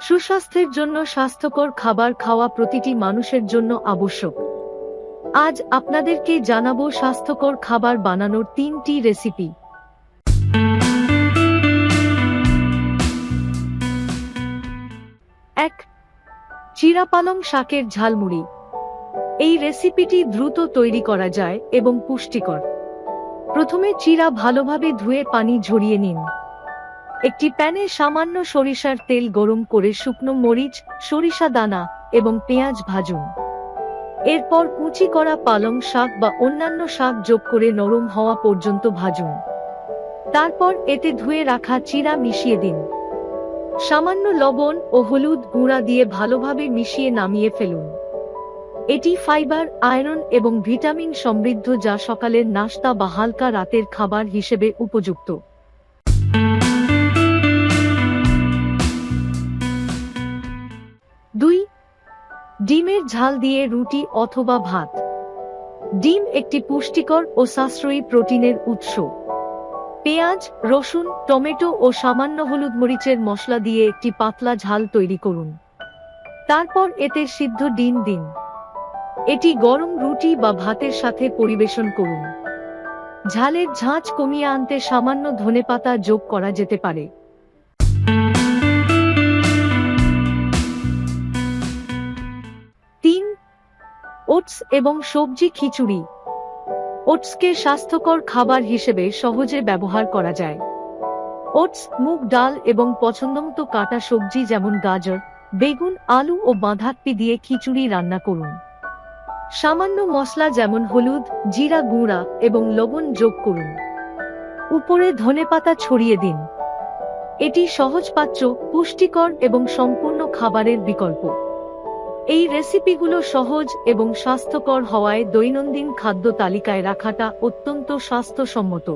সুস্বাস্থ্যের জন্য স্বাস্থ্যকর খাবার খাওয়া প্রতিটি মানুষের জন্য আবশ্যক। আজ আপনাদেরকে জানাব স্বাস্থ্যকর খাবার বানানোর তিনটি রেসিপি। এক, চিরাপালং শাকের ঝালমুড়ি। এই রেসিপিটি দ্রুত তৈরি করা যায় এবং পুষ্টিকর। প্রথমে চিরা ভালোভাবে ধুয়ে পানি ঝরিয়ে নিন। একটি প্যানে সামান্য সরিষার তেল গরম করে শুকনো মরিচ, সরিষা দানা এবং পেঁয়াজ ভাজুন। এরপর কুচি করা পালং শাক বা অন্যান্য শাক যোগ করে নরম হওয়া পর্যন্ত ভাজুন। তারপর এতে ধুয়ে রাখা চিরা মিশিয়ে দিন। সামান্য লবণ ও হলুদ গুঁড়া দিয়ে ভালোভাবে মিশিয়ে নামিয়ে ফেলুন। এটি ফাইবার, আয়রন এবং ভিটামিন সমৃদ্ধ যা সকালের নাস্তা বা হালকা রাতের খাবার হিসেবে উপযুক্ত। ডিমের ঝাল দিয়ে রুটি অথবা ভাত। ডিম একটি পুষ্টিকর ও সাশ্রয়ী প্রোটিনের উৎস। পেঁয়াজ, রসুন, টমেটো ও সামান্য হলুদ মরিচের মশলা দিয়ে একটি পাতলা ঝাল তৈরি করুন। তারপর এতে সিদ্ধ ডিম দিন। এটি গরম রুটি বা ভাতের সাথে পরিবেশন করুন। ঝালের ঝাঁঝ কমিয়ে আনতে সামান্য ধনেপাতা যোগ করা যেতে পারে। ওটস এবং সবজি খিচুড়ি। ওটসকে স্বাস্থ্যকর খাবার হিসেবে সহজে ব্যবহার করা যায়। ওটস, মুগ ডাল এবং পছন্দমতো কাটা সবজি যেমন গাজর, বেগুন, আলু ও বাঁধাকপি দিয়ে খিচুড়ি রান্না করুন। সামান্য মশলা যেমন হলুদ, জিরা গুঁড়া এবং লবণ যোগ করুন। উপরে ধনেপাতা ছড়িয়ে দিন। এটি সহজপাচ্য, পুষ্টিকর এবং সম্পূর্ণ খাবারের বিকল্প। এই রেসিপিগুলো সহজ এবং স্বাস্থ্যকর হওয়ায় দৈনন্দিন খাদ্য তালিকায় রাখাটা অত্যন্ত স্বাস্থ্যসম্মত।